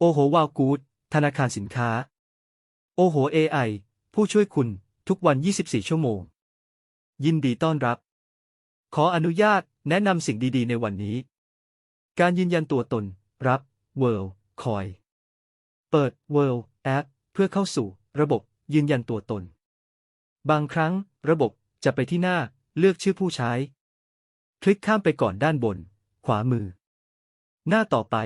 โอโหวาวกูดธนาคารสินค้า โอโห AI ผู้ช่วยคุณทุกวัน 24 ชั่วโมง ยินดีต้อนรับ ขออนุญาตแนะนำสิ่งดีๆ ในวันนี้ การยืนยันตัวตน รับ World Coin เปิด World App เพื่อเข้าสู่ ระบบยืนยันตัวตน บางครั้ง ระบบจะไปที่หน้าเลือกชื่อผู้ใช้ คลิกข้ามไปก่อนด้านบน ขวามือ หน้าต่อไป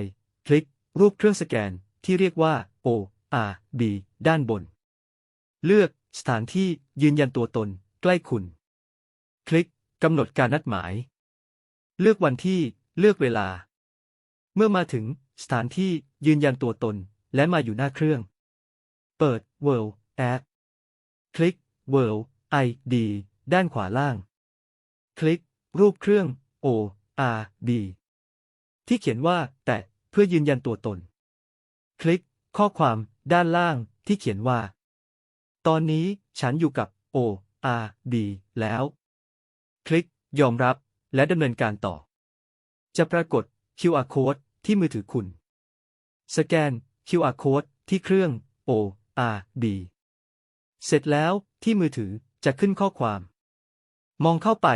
คลิก รูปเครื่องสแกนที่เรียกว่า O R B ด้านบน เลือกสถานที่ยืนยันตัวตน ใกล้คุณ คลิกกำหนดการนัดหมาย เลือกวันที่เลือกเวลา เมื่อมาถึงสถานที่ยืนยันตัวตนและมาอยู่หน้าเครื่อง เปิด World App คลิก World ID ด้านขวาล่าง คลิก รูปเครื่อง O R B ที่เขียนว่า แตะ เพื่อยืนยันตัวตน คลิก ข้อความด้านล่างที่เขียนว่า ตอนนี้ฉันอยู่กับ O R B แล้ว คลิก ยอมรับและดำเนินการต่อ จะปรากฏ QR code ที่มือถือคุณ สแกน QR code ที่เครื่อง O R B เสร็จแล้วที่มือถือจะขึ้นข้อความ มองเข้าไป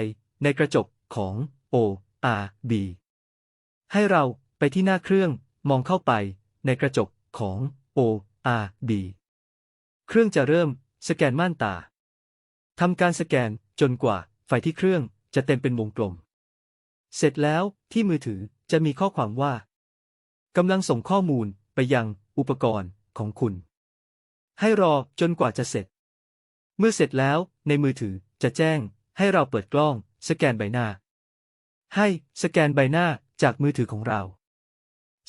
ในกระจกของ O R B ให้เรา ไปที่หน้าเครื่อง มองเข้าไป ในกระจกของ O R B เครื่องจะเริ่ม สแกนม่านตาทำการสแกนจนกว่า ไฟที่เครื่องจะเต็มเป็นวงกลม เสร็จแล้วที่มือถือจะมีข้อความว่ากำลังส่งข้อมูลไปยังอุปกรณ์ของคุณ ให้รอจนกว่าจะเสร็จ เมื่อเสร็จแล้วในมือถือจะแจ้ง ให้เราเปิดกล้อง สแกนใบหน้า ให้สแกนใบหน้าจากมือถือของเรา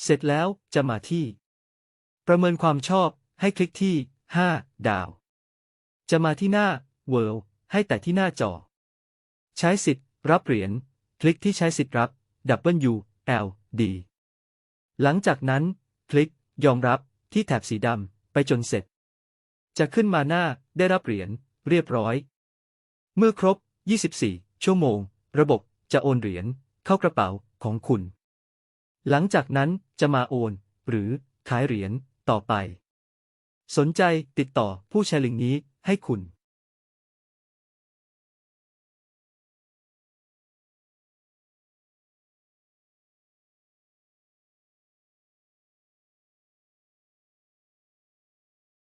เสร็จแล้วจะมาที่ ประเมินความชอบให้คลิกที่ 5 ดาว จะมาที่หน้า World ให้แต่ที่หน้าจอ ใช้สิทธิ์ รับเหรียญ คลิกที่ใช้สิทธิ์รับ W L D หลังจากนั้น คลิกยอมรับที่แถบสีดำไปจนเสร็จ จะขึ้นมาหน้าได้รับเหรียญเรียบร้อย เมื่อครบ 24 ชั่วโมง ระบบจะโอนเหรียญเข้ากระเป๋าของคุณ หลังจากนั้นจะมาโอน หรือขายเหรียญต่อไป สนใจติดต่อผู้แชร์ลิงก์นี้ให้คุณ